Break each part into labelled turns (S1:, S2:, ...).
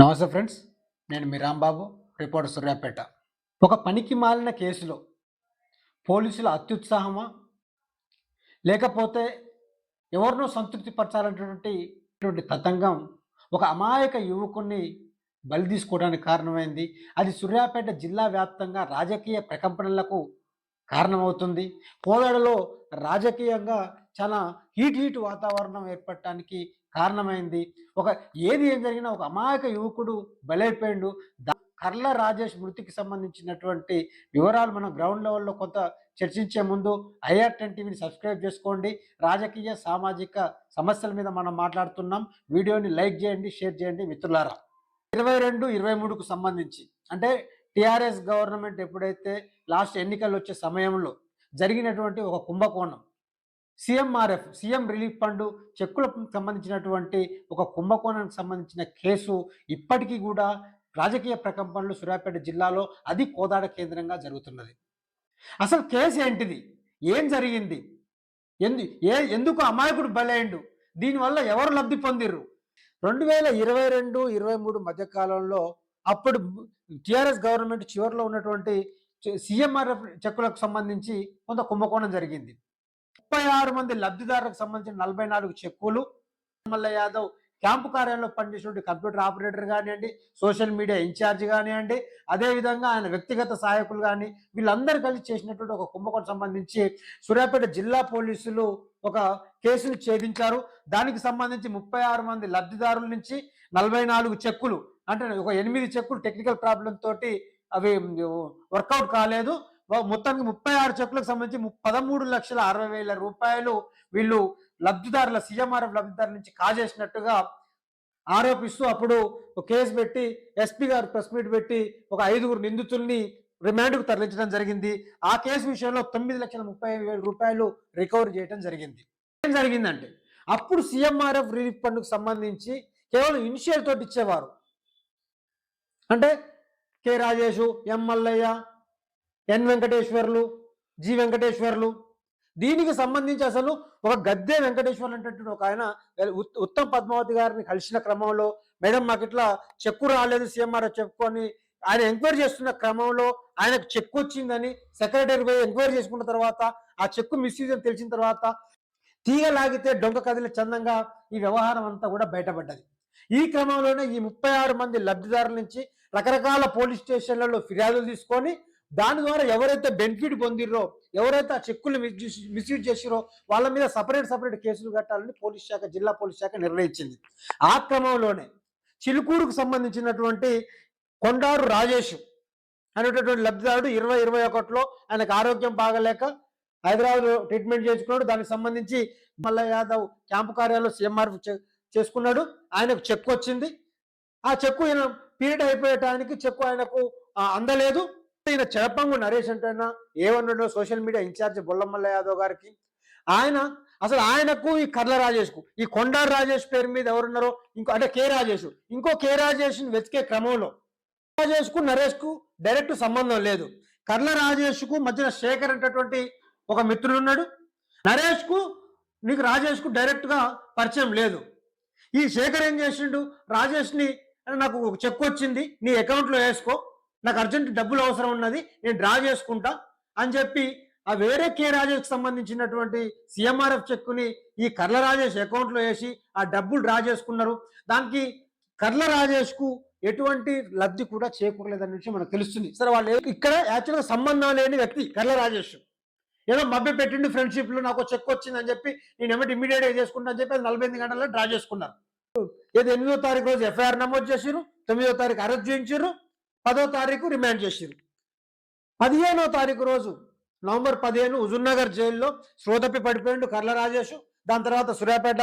S1: నమస్తే ఫ్రెండ్స్ నేను మీ రాంబాబు రిపోర్టర్ సూర్యాపేట. ఒక పనికి మాలిన కేసులో పోలీసుల అత్యుత్సాహమా? లేకపోతే ఎవరినో సంతృప్తి పరచాలనేటువంటి తతంగం ఒక అమాయక యువకుణ్ణి బలి తీసుకోవడానికి కారణమైంది. అది సూర్యాపేట జిల్లా వ్యాప్తంగా రాజకీయ ప్రకంపనలకు కారణమవుతుంది. కోదాడలో రాజకీయంగా చాలా హీట్ హీట్ వాతావరణం ఏర్పడటానికి కారణమైంది. ఒక ఏది ఏం జరిగినా ఒక అమాయక యువకుడు బలైపోయిండు. కర్ల రాజేష్ మృతికి సంబంధించినటువంటి వివరాలు మనం గ్రౌండ్ లెవెల్లో కొంత చర్చించే ముందు ఐఆర్ టెన్ టీవీని సబ్స్క్రైబ్ చేసుకోండి. రాజకీయ సామాజిక సమస్యల మీద మనం మాట్లాడుతున్నాం. వీడియోని లైక్ చేయండి షేర్ చేయండి మిత్రులారా. ఇరవై రెండు ఇరవై మూడుకు సంబంధించి. అంటే టిఆర్ఎస్ గవర్నమెంట్ ఎప్పుడైతే లాస్ట్ ఎన్నికలు వచ్చే సమయంలో జరిగినటువంటి ఒక కుంభకోణం సీఎంఆర్ఎఫ్ సీఎం రిలీఫ్ ఫండ్ చెక్కులకు సంబంధించినటువంటి ఒక కుంభకోణానికి సంబంధించిన కేసు ఇప్పటికీ కూడా రాజకీయ ప్రకంపనలు సూర్యాపేట జిల్లాలో అది కోదాడ కేంద్రంగా జరుగుతున్నది. అసలు కేసు ఏంటిది? ఏం జరిగింది? ఎందు ఏ ఎందుకు అమాయకుడు బలైండు? దీనివల్ల ఎవరు లబ్ధి పొందిర్రు? రెండు వేల ఇరవై రెండు ఇరవై మూడు మధ్యకాలంలో అప్పుడు టిఆర్ఎస్ గవర్నమెంట్ చివరిలో ఉన్నటువంటి సిఎంఆర్ఎఫ్ చెక్కులకు సంబంధించి కొంత కుంభకోణం జరిగింది. ముప్పై ఆరు మంది లబ్ధిదారులకు సంబంధించిన నలభై నాలుగు చెక్కులు. మల్ల యాదవ్ క్యాంపు కార్యాలయంలో పనిచేసినటువంటి కంప్యూటర్ ఆపరేటర్ కానివ్వండి సోషల్ మీడియా ఇన్ఛార్జ్ కానివ్వండి అదేవిధంగా ఆయన వ్యక్తిగత సహాయకులు కానీ వీళ్ళందరూ కలిసి చేసినటువంటి ఒక కుంభకోణం సంబంధించి సూర్యాపేట జిల్లా పోలీసులు ఒక కేసును ఛేదించారు. దానికి సంబంధించి ముప్పై ఆరు మంది లబ్ధిదారుల నుంచి నలభై నాలుగు చెక్కులు అంటే ఒక ఎనిమిది చెక్కులు టెక్నికల్ ప్రాబ్లం తోటి అవి వర్కౌట్ కాలేదు. మొత్తానికి ముప్పై ఆరు చెక్కులకు సంబంధించి పదమూడు లక్షల అరవై వేల రూపాయలు వీళ్ళు లబ్ధిదారుల సీఎంఆర్ఎఫ్ లబ్ధిదారుల నుంచి కాజేసినట్టుగా ఆరోపిస్తూ అప్పుడు కేసు పెట్టి ఎస్పీ గారు ప్రెస్ మీట్ పెట్టి ఒక ఐదుగురు నిందితుల్ని రిమాండ్కు తరలించడం జరిగింది. ఆ కేసు విషయంలో తొమ్మిది లక్షల ముప్పై వేల రూపాయలు రికవరీ చేయడం జరిగింది. ఏం జరిగిందంటే అప్పుడు సీఎంఆర్ఎఫ్ రిలీఫ్ ఫండ్కు సంబంధించి కేవలం ఇనిషియల్ తోటి ఇచ్చేవారు. అంటే K Rajesh M Mallaiah N Venkateswarlu G Venkateswarlu. దీనికి సంబంధించి అసలు ఒక గద్దె వెంకటేశ్వర్లు అంటే ఒక ఆయన ఉత్తమ్ పద్మావతి గారిని కలిసిన క్రమంలో మేడం మాకు ఇట్లా చెక్కు రాలేదు సీఎంఆర్ చెక్కు అని ఆయన ఎంక్వైరీ చేస్తున్న క్రమంలో ఆయనకు చెక్కు వచ్చిందని సెక్రటరీ పోయి ఎంక్వైరీ చేసుకున్న తర్వాత ఆ చెక్కు మిస్యూజ్ అని తెలిసిన తర్వాత తీగ లాగితే డొంక కదిలే చందంగా ఈ వ్యవహారం అంతా కూడా బయటపడ్డది. ఈ క్రమంలోనే ఈ ముప్పై ఆరు మంది లబ్ధిదారుల నుంచి రకరకాల పోలీస్ స్టేషన్లలో ఫిర్యాదులు తీసుకొని దాని ద్వారా ఎవరైతే బెనిఫిట్ పొందిర్రో ఎవరైతే ఆ చెక్కులు మిస్యూజ్ చేసిరో వాళ్ళ మీద సపరేట్ సపరేట్ కేసులు కట్టాలని పోలీస్ శాఖ జిల్లా పోలీస్ శాఖ నిర్ణయించింది. ఆ క్రమంలోనే చిలుకూరుకు సంబంధించినటువంటి కొండారు రాజేష్ అనేటటువంటి లబ్ధిదారుడు ఇరవై ఇరవై ఒకటిలో ఆయనకు ఆరోగ్యం బాగలేక హైదరాబాద్ ట్రీట్మెంట్ చేసుకున్నాడు దానికి సంబంధించి మల్ల యాదవ్ క్యాంపు కార్యాలయంలో సీఎంఆర్ చేసుకున్నాడు. ఆయనకు చెక్ వచ్చింది. ఆ చెక్కు ఈయన పీరియడ్ అయిపోయటానికి చెక్కు ఆయనకు అందలేదు. ఈయన చెరపంగు నరేష్ అంటే ఏమన్నాడో social media incharge Bollamalla Yadav గారికి? ఆయన అసలు ఆయనకు ఈ కర్ల రాజేష్కు ఈ కొండారు రాజేష్ పేరు మీద ఎవరున్నారో? ఇంకో అంటే కే రాజేష్. ఇంకో కే రాజేష్ని వెతికే క్రమంలో. రాజేష్కు నరేష్కు డైరెక్ట్ సంబంధం లేదు. కర్ల రాజేష్కు మధ్యన శేఖర్ అనేటటువంటి ఒక మిత్రుడు ఉన్నాడు నరేష్కు నీకు రాజేష్కు డైరెక్ట్గా పరిచయం లేదు. ఈ శేఖర్ ఏం చేసిండు? రాజేష్ని నాకు ఒక చెక్ వచ్చింది నీ అకౌంట్లో వేసుకో. నాకు అర్జెంట్ డబ్బులు అవసరం ఉన్నది నేను డ్రా చేసుకుంటా అని చెప్పి ఆ వేరే కే రాజేష్కి సంబంధించినటువంటి సిఎంఆర్ఎఫ్ చెక్కుని ఈ కర్ల రాజేష్ అకౌంట్లో వేసి ఆ డబ్బులు డ్రా చేసుకున్నారు. దానికి కర్ల రాజేష్కు ఎటువంటి లబ్ధి కూడా చేకూరలేదనే విషయం మనకు తెలుస్తుంది. సరే వాళ్ళు ఇక్కడ యాక్చువల్గా సంబంధం లేని వ్యక్తి కర్ల రాజేష్. ఏదో మభ్య పెట్టిండు ఫ్రెండ్షిప్లో నాకు చెక్ వచ్చిందని చెప్పి నేను ఏమిటి ఇమీడియట్గా చేసుకుంటా అని చెప్పి అది నలభై ఎనిమిది గంటల్లో డ్రా చేసుకున్నారు. ఏదో ఎనిమిదో తారీఖు రోజు ఎఫ్ఐఆర్ నమోదు చేసిరు తొమ్మిదో తారీఖు అరెస్ట్ చేయించారు పదో తారీఖు రిమాండ్ చేసిరు పదిహేనో తారీఖు రోజు నవంబర్ పదిహేను హుజూర్నగర్ జైల్లో శ్రోతపి పడిపోయిండు కర్ల రాజేష్. దాని తర్వాత సూర్యాపేట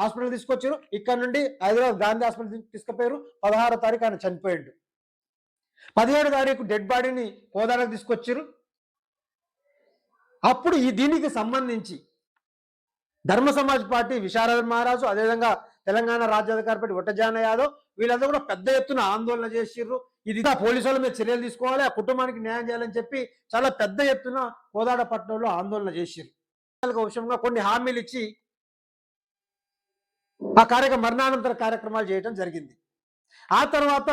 S1: హాస్పిటల్ తీసుకొచ్చారు ఇక్కడ నుండి హైదరాబాద్ గాంధీ హాస్పిటల్ తీసుకుపోయారు పదహారో తారీఖు ఆయన చనిపోయిండు. పదిహేడు తారీఖు డెడ్ బాడీని కోదాడకు తీసుకొచ్చారు అప్పుడు ఈ దీనికి సంబంధించి ధర్మ సమాజ్ పార్టీ విశారద మహారాజు అదేవిధంగా తెలంగాణ రాజ్యాధికారి పార్టీ ఒట్టజాన యాదవ్ వీళ్ళందరూ కూడా పెద్ద ఎత్తున ఆందోళన చేసిర్రు ఇది పోలీసు వాళ్ళ మీద చర్యలు తీసుకోవాలి ఆ కుటుంబానికి న్యాయం చేయాలని చెప్పి చాలా పెద్ద ఎత్తున కోదాడపట్నంలో ఆందోళన చేశారు విషయంగా కొన్ని హామీలు ఇచ్చి ఆ కార్యక్రమ మరణానంతర కార్యక్రమాలు చేయడం జరిగింది. ఆ తర్వాత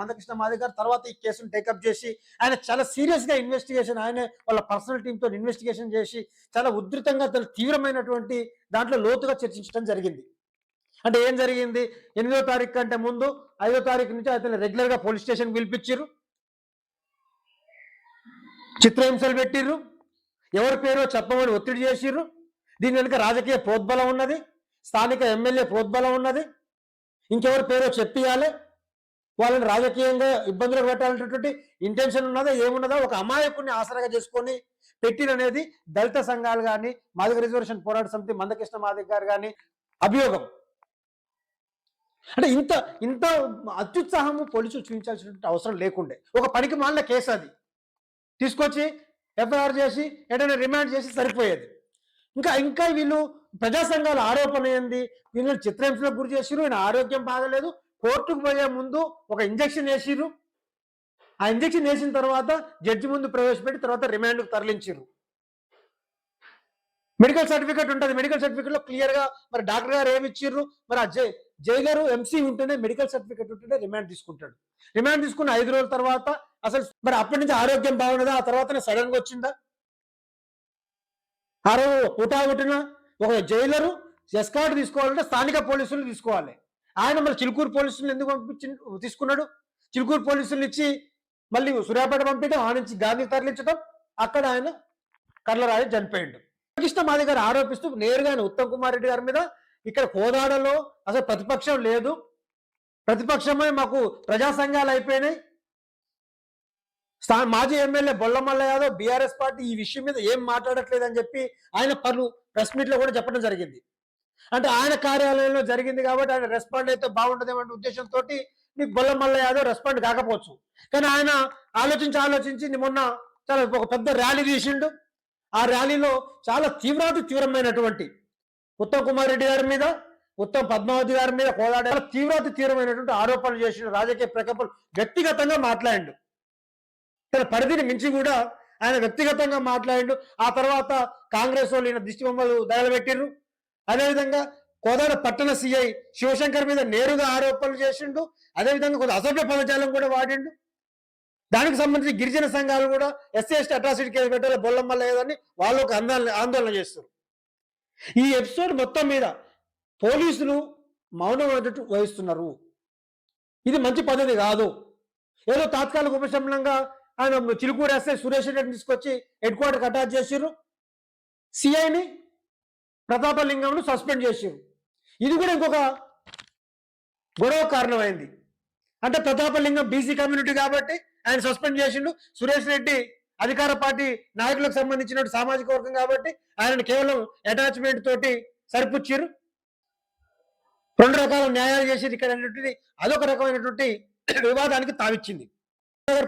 S1: మందకృష్ణ మాదిగారు తర్వాత ఈ కేసును టేకప్ చేసి ఆయన చాలా సీరియస్గా ఇన్వెస్టిగేషన్ ఆయన వాళ్ళ పర్సనల్ టీంతో ఇన్వెస్టిగేషన్ చేసి చాలా ఉధృతంగా చాలా తీవ్రమైనటువంటి దాంట్లో లోతుగా చర్చించడం జరిగింది. అంటే ఏం జరిగింది? ఎనిమిదో తారీఖు కంటే ముందు ఐదో తారీఖు నుంచి అతను రెగ్యులర్గా పోలీస్ స్టేషన్ పిలిపించారు చిత్రహింసలు పెట్టిర్రు. ఎవరి పేరో చెప్పమని ఒత్తిడి చేసిర్రు. దీని వెనుక రాజకీయ ప్రోద్బలం ఉన్నది. స్థానిక ఎమ్మెల్యే ప్రోద్బలం ఉన్నది. ఇంకెవరి పేరో చెప్పియాలి. వాళ్ళని రాజకీయంగా ఇబ్బందులు పెట్టాలనేటటువంటి ఇంటెన్షన్ ఉన్నదా ఏమున్నదా ఒక అమాయకుడిని ఆసరాగా చేసుకొని పెట్టిననేది దళిత సంఘాలు కానీ మాదిగ రిజర్వేషన్ పోరాట సమితి మందకృష్ణ మాదిగ గారు కానీ అభియోగం. అంటే ఇంత ఇంత అత్యుత్సాహము పోలీసులు చూపించాల్సినటువంటి అవసరం లేకుండే. ఒక పనికి మాలిన కేసు అది. తీసుకొచ్చి ఎఫ్ఐఆర్ చేసి ఎటైనా రిమాండ్ చేసి సరిపోయేది. ఇంకా ఇంకా వీళ్ళు ప్రజా సంఘాల ఆరోపణ ఏంది? వీళ్ళని చిత్రహింసలకు గురి చేసిరు ఈయన ఆరోగ్యం బాగలేదు. కోర్టుకు పోయే ముందు ఒక ఇంజక్షన్ వేసిరు ఆ ఇంజక్షన్ వేసిన తర్వాత జడ్జి ముందు ప్రవేశపెట్టి తర్వాత రిమాండ్కు తరలించారు మెడికల్ సర్టిఫికేట్ ఉంటుంది. మెడికల్ సర్టిఫికేట్లో క్లియర్గా క్లియర్గా మరి డాక్టర్ గారు ఏమి ఇచ్చిర్రు? మరి ఆ జై జైలరు ఎంసీ ఉంటేనే మెడికల్ సర్టిఫికేట్ ఉంటేనే రిమాండ్ తీసుకుంటాడు. రిమాండ్ తీసుకున్న ఐదు రోజుల తర్వాత అసలు మరి అప్పటి నుంచి ఆరోగ్యం బాగున్నదా ఆ తర్వాతనే సడన్గా వచ్చిందా? ఆ రోజు హుటాహుటిన ఒక జైలరు ఎస్కాట్ తీసుకోవాలంటే స్థానిక పోలీసులు తీసుకోవాలి. ఆయన మరి చిలుకూరు పోలీసులు ఎందుకు పంపించి తీసుకున్నాడు? చిలుకూరు పోలీసులు ఇచ్చి మళ్ళీ సూర్యాపేట పంపించడం ఆ నుంచి గాంధీ తరలించడం అక్కడ ఆయన కర్లరాజు చనిపోయాడు. కృష్ణ మాది గారు ఆరోపిస్తూ నేరుగా ఆయన ఉత్తమ్ కుమార్ రెడ్డి గారి మీద ఇక్కడ కోదాడలో అసలు ప్రతిపక్షం లేదు. ప్రతిపక్షమే మాకు ప్రజా సంఘాలు అయిపోయినాయి. స్థా మాజీ MLA Bollamalla Yadav BRS party ఈ విషయం మీద ఏం మాట్లాడట్లేదు అని చెప్పి ఆయన పలు ప్రెస్ మీట్లో కూడా చెప్పడం జరిగింది. అంటే ఆయన కార్యాలయంలో జరిగింది కాబట్టి ఆయన రెస్పాండ్ అయితే బాగుంటుందేమో ఉద్దేశంతో నీకు బొల్లమల్ల యాదవ్ రెస్పాండ్ కాకపోవచ్చు. కానీ ఆయన ఆలోచించి ఆలోచించి మొన్న చాలా ఒక పెద్ద ర్యాలీ తీసిండు. ఆ ర్యాలీలో చాలా తీవ్రాతి తీవ్రమైనటువంటి ఉత్తమ్ కుమార్ రెడ్డి గారి మీద ఉత్తమ్ పద్మావతి గారి మీద కోదాడే తీవ్రత తీవ్రాతి తీవ్రమైనటువంటి ఆరోపణలు చేసిన రాజకీయ ప్రకపలు వ్యక్తిగతంగా మాట్లాడిండు. తన పరిధిని మించి కూడా ఆయన వ్యక్తిగతంగా మాట్లాడిండు. ఆ తర్వాత కాంగ్రెస్ వాళ్ళు ఈయన దిష్టి బొమ్మలు దగలబెట్టిర్రు అదేవిధంగా కోదాడ పట్టణ సిఐ శివశంకర్ మీద నేరుగా ఆరోపణలు చేసిండు. అదేవిధంగా కొంత అసభ్య పదజాలం కూడా వాడిండు. దానికి సంబంధించి గిరిజన సంఘాలు కూడా ఎస్సీ ఎస్టీ అట్రాసిటీ కేసు పెట్టాలి బొల్లమ్మ లేదని వాళ్ళు ఒక ఆందోళన ఆందోళన చేస్తారు ఈ ఎపిసోడ్ మొత్తం మీద పోలీసులు మౌనం వహిస్తున్నారు. ఇది మంచి పద్ధతి కాదు. ఏదో తాత్కాలిక ఉపశమనంగా ఆయన చిలుకూరేస్తే సురేష్ రెడ్డిని తీసుకొచ్చి హెడ్ క్వార్టర్కి అటాచ్ చేసిర్రు. సిఐని ప్రతాపలింగంను సస్పెండ్ చేసిర్రు. ఇది కూడా ఇంకొక గొడవ కారణమైంది. అంటే ప్రతాపలింగం బీసీ కమ్యూనిటీ కాబట్టి ఆయన సస్పెండ్ చేసిండు. సురేష్ రెడ్డి అధికార పార్టీ నాయకులకు సంబంధించిన సామాజిక వర్గం కాబట్టి ఆయన కేవలం అటాచ్మెంట్ తోటి సరిపుచ్చిర్రు రెండు రకాల న్యాయాలు చేసేది ఇక్కడ అదొక రకమైనటువంటి వివాదానికి తావిచ్చింది.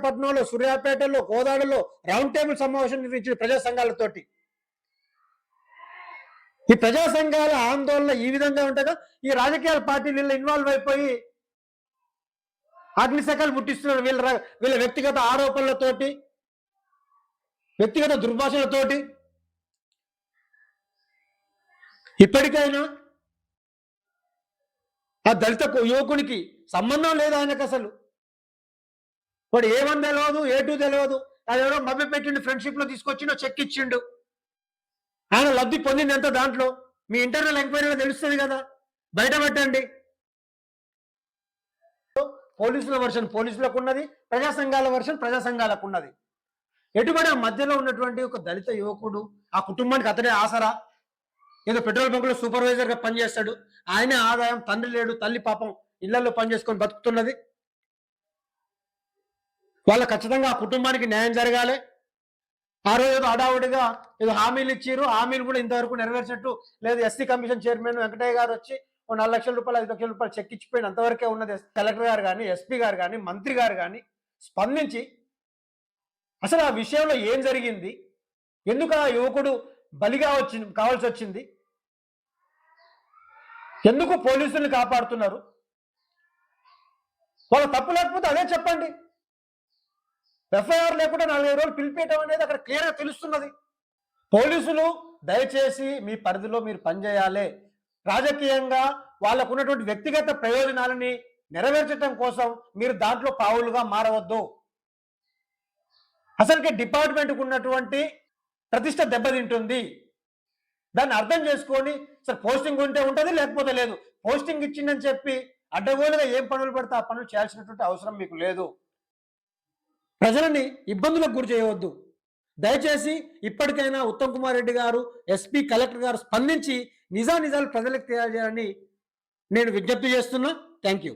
S1: పట్నంలో సూర్యాపేటలో కోదాడలో రౌండ్ టేబుల్ సమావేశం నిర్వహించిన ప్రజా సంఘాలతోటి ఈ ప్రజా సంఘాల ఆందోళన ఈ విధంగా ఉంటగా ఈ రాజకీయ పార్టీలు ఇన్వాల్వ్ అయిపోయి అగ్నిశకలు ముట్టిస్తున్నారు. వీళ్ళ వీళ్ళ వ్యక్తిగత ఆరోపణలతోటి. వ్యక్తిగత దుర్భాషలతోటి? ఇప్పటికైనా ఆ దళిత యువకునికి సంబంధం లేదు ఆయనకు అసలు. వాడు ఏ వన్ తెలియదు ఏ టూ తెలియదు అదేవరో మభ్య పెట్టిండు ఫ్రెండ్షిప్లో తీసుకొచ్చిండో చెక్ ఇచ్చిండు. ఆయన లబ్ధి పొందింది ఎంత దాంట్లో? మీ ఇంటర్నల్ ఎంక్వైరీలో తెలుస్తుంది కదా. బయట పెట్టండి. పోలీసుల వర్షన్ పోలీసులకు ఉన్నది ప్రజా సంఘాల వర్షన్ ప్రజా సంఘాలకు ఉన్నది. ఎటువంటి ఆ మధ్యలో ఉన్నటువంటి ఒక దళిత యువకుడు ఆ కుటుంబానికి అతడే ఆసరా. ఏదో పెట్రోల్ బంకులో సూపర్వైజర్గా పనిచేస్తాడు. ఆయనే ఆదాయం తండ్రి లేడు తల్లి పాపం ఇళ్ళలో పనిచేసుకొని బతుకుతున్నది. వాళ్ళ ఖచ్చితంగా ఆ కుటుంబానికి న్యాయం జరగాలి. ఆ రోజు ఏదో అడావుడిగా ఏదో హామీలు ఇచ్చారు హామీలు కూడా ఇంతవరకు నెరవేర్చినట్టు లేదు. ఎస్సీ కమిషన్ చైర్మన్ వెంకటయ్య గారు వచ్చి ఓ నాలుగు లక్షల రూపాయలు ఐదు లక్షల రూపాయలు చెక్ ఇచ్చిపోయిన అంతవరకే ఉన్నది. కలెక్టర్ గారు కానీ ఎస్పీ గారు కానీ మంత్రి గారు కానీ స్పందించి అసలు ఆ విషయంలో ఏం జరిగింది? ఎందుకు ఆ యువకుడు బలిగా వచ్చింది కావాల్సి వచ్చింది? ఎందుకు పోలీసుల్ని కాపాడుతున్నారు? వాళ్ళ తప్పు లేకపోతే అదే చెప్పండి. ఎఫ్ఐఆర్ లేకుండా నాలుగైదు రోజులు పిలిపేయటం అనేది అక్కడ క్లియర్గా తెలుస్తున్నది. పోలీసులు దయచేసి మీ పరిధిలో మీరు పనిచేయాలి. రాజకీయంగా వాళ్ళకు ఉన్నటువంటి వ్యక్తిగత ప్రయోజనాలని నెరవేర్చడం కోసం మీరు దాంట్లో పావులుగా మారవద్దు. అసలుకి డిపార్ట్మెంట్కు ఉన్నటువంటి ప్రతిష్ట దెబ్బతింటుంది. దాన్ని అర్థం చేసుకొని సార్ పోస్టింగ్ ఉంటే ఉంటుంది లేకపోతే లేదు. పోస్టింగ్ ఇచ్చిందని చెప్పి అడ్డగోలుగా ఏం పనులు పడితే ఆ పనులు చేయాల్సినటువంటి అవసరం మీకు లేదు. ప్రజలని ఇబ్బందులకు గురి చేయవద్దు. దయచేసి ఇప్పటికైనా ఉత్తమ్ కుమార్ రెడ్డి గారు ఎస్పీ కలెక్టర్ గారు స్పందించి నిజానిజాలు ప్రజలకు తెలియజేయాలని నేను విజ్ఞప్తి చేస్తున్నా. Thank you.